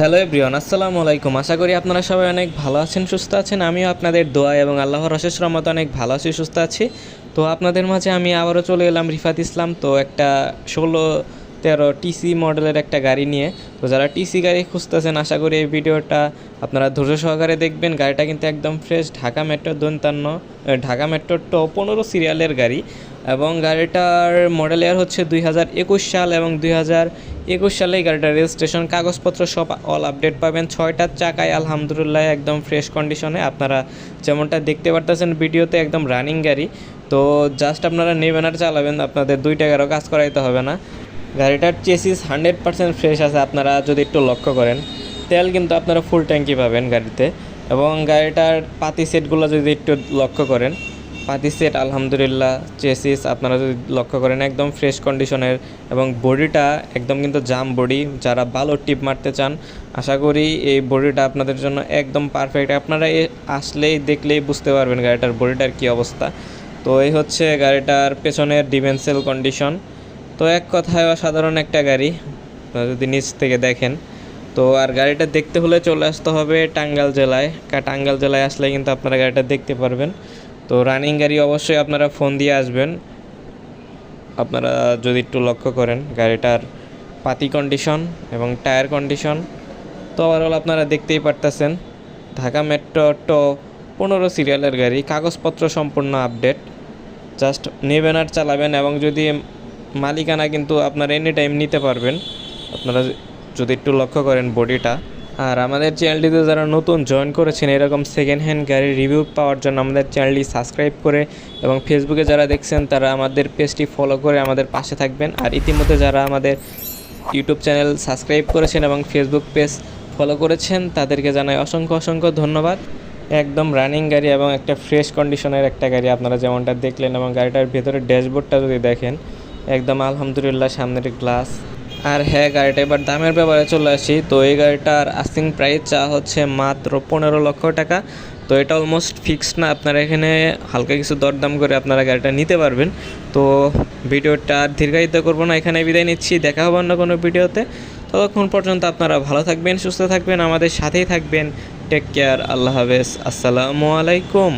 Hello everyone আসসালামু আলাইকুম। আশা করি আপনারা সবাই অনেক ভালো আছেন, সুস্থ আছেন। আমিও আপনাদের দোয়া এবং আল্লাহর অশেষ রহমত অনেক ভালো আছি, সুস্থ আছি। তো আপনাদের মাঝে আমি আবারও চলে এলাম রিফাত ইসলাম, তো একটা ষোলো তেরো টিসি মডেলের একটা গাড়ি নিয়ে। তো যারা টিসি গাড়ি খুঁজতেছেন, আশা করি এই ভিডিওটা আপনারা ধৈর্য সহকারে দেখবেন। গাড়িটা কিন্তু একদম ফ্রেশ ঢাকা মেট্রো দন্তান্ন ঢাকা মেট্রো টো পনেরো সিরিয়ালের গাড়ি। এবং গাড়িটার মডেল ইয়ার হচ্ছে দুই হাজার একুশ সাল এবং দুই হাজার একুশ সালে এই গাড়িটার রেজিস্ট্রেশন কাগজপত্র সব অল আপডেট পাবেন। ছয়টার চাকায় আলহামদুলিল্লাহ একদম ফ্রেশ কন্ডিশনে আপনারা যেমনটা দেখতে পারতেছেন ভিডিওতে একদম রানিং গাড়ি। তো জাস্ট আপনারা নেবেন আর চালাবেন, আপনাদের দুই টাকারও কাজ করাইতে হবে না। গাড়িটার চেসিস হান্ড্রেড পার্সেন্ট ফ্রেশ আছে, আপনারা যদি একটু লক্ষ্য করেন। তেল কিন্তু আপনারা ফুল ট্যাঙ্কি পাবেন গাড়িতে। এবং গাড়িটার পাতি সেটগুলো যদি একটু লক্ষ্য করেন পাতি সেট আলহামদুলিল্লাহ, চেসিস, আপনারা যদি লক্ষ্য করেন, একদম ফ্রেশ কন্ডিশনের এবং বডিটা একদম কিন্তু জাম বডি, যারা ভালো টিপ মারতে চান, আশা করি এই বডিটা আপনাদের জন্য একদম পারফেক্ট আপনারা এ আসলেই দেখলেই বুঝতে পারবেন গাড়িটার বডিটার কী অবস্থা। তো এই হচ্ছে গাড়িটার পেছনের ডিভেন্সেল কন্ডিশন তো এক কথায় অসাধারণ একটা গাড়ি যদি নিচ থেকে দেখেন। তো আর গাড়িটা দেখতে হলে চলে আসতে হবে টাঙ্গাল জেলায়। টাঙ্গাল জেলায় আসলে কিন্তু আপনারা গাড়িটা দেখতে পারবেন। তো রানিং গাড়ি অবশ্যই আপনারা ফোন দিয়ে আসবেন। আপনারা যদি একটু লক্ষ্য করেন, গাড়িটার পাতি কন্ডিশন এবং টায়ার কন্ডিশন তো ওভারঅল আপনারা দেখতেই পারতেছেন, ঢাকা মেট্রো টো পনেরো সিরিয়ালের গাড়ি, কাগজপত্র সম্পূর্ণ আপডেট জাস্ট নেবেন আর চালাবেন এবং যদি মালিকানা কিন্তু আপনারা এনি টাইম নিতে পারবেন, আপনারা যদি একটু লক্ষ্য করেন বডিটা আর আমাদের চ্যানেলটিতে যারা নতুন জয়েন করেছেন, এরকম সেকেন্ড হ্যান্ড গাড়ির রিভিউ পাওয়ার জন্য আমাদের চ্যানেলটি সাবস্ক্রাইব করে এবং ফেসবুকে যারা দেখছেন, তারা আমাদের পেজটি ফলো করে আমাদের পাশে থাকবেন। আর ইতিমধ্যে যারা আমাদের ইউটিউব চ্যানেল সাবস্ক্রাইব করেছেন এবং ফেসবুক পেজ ফলো করেছেন, তাদেরকে জানাই অসংখ্য অসংখ্য ধন্যবাদ। একদম রানিং গাড়ি এবং একটা ফ্রেশ কন্ডিশনের একটা গাড়ি আপনারা যেমনটা দেখলেন এবং গাড়িটার ভেতরে ড্যাশবোর্ডটা যদি দেখেন, একদম আলহামদুলিল্লাহ সামনের গ্লাস আর হ্যাঁ গাড়িটা এবার দামের ব্যাপারে চলে আসি। তো এই গাড়িটার আস্তিং প্রাইস চা হচ্ছে মাত্র পনেরো লক্ষ টাকা। তো এটা অলমোস্ট ফিক্সড না, আপনারা এখানে হালকা কিছু দরদাম করে আপনারা গাড়িটা নিতে পারবেন। তো ভিডিওটা দীর্ঘায়িত করব না এখানে বিদায় নিচ্ছি। দেখা হবে অন্য কোনো ভিডিওতে। ততক্ষণ পর্যন্ত আপনারা ভালো থাকবেন, সুস্থ থাকবেন, আমাদের সাথেই থাকবেন। টেক কেয়ার আল্লাহ হাফেজ। আসসালামু আলাইকুম।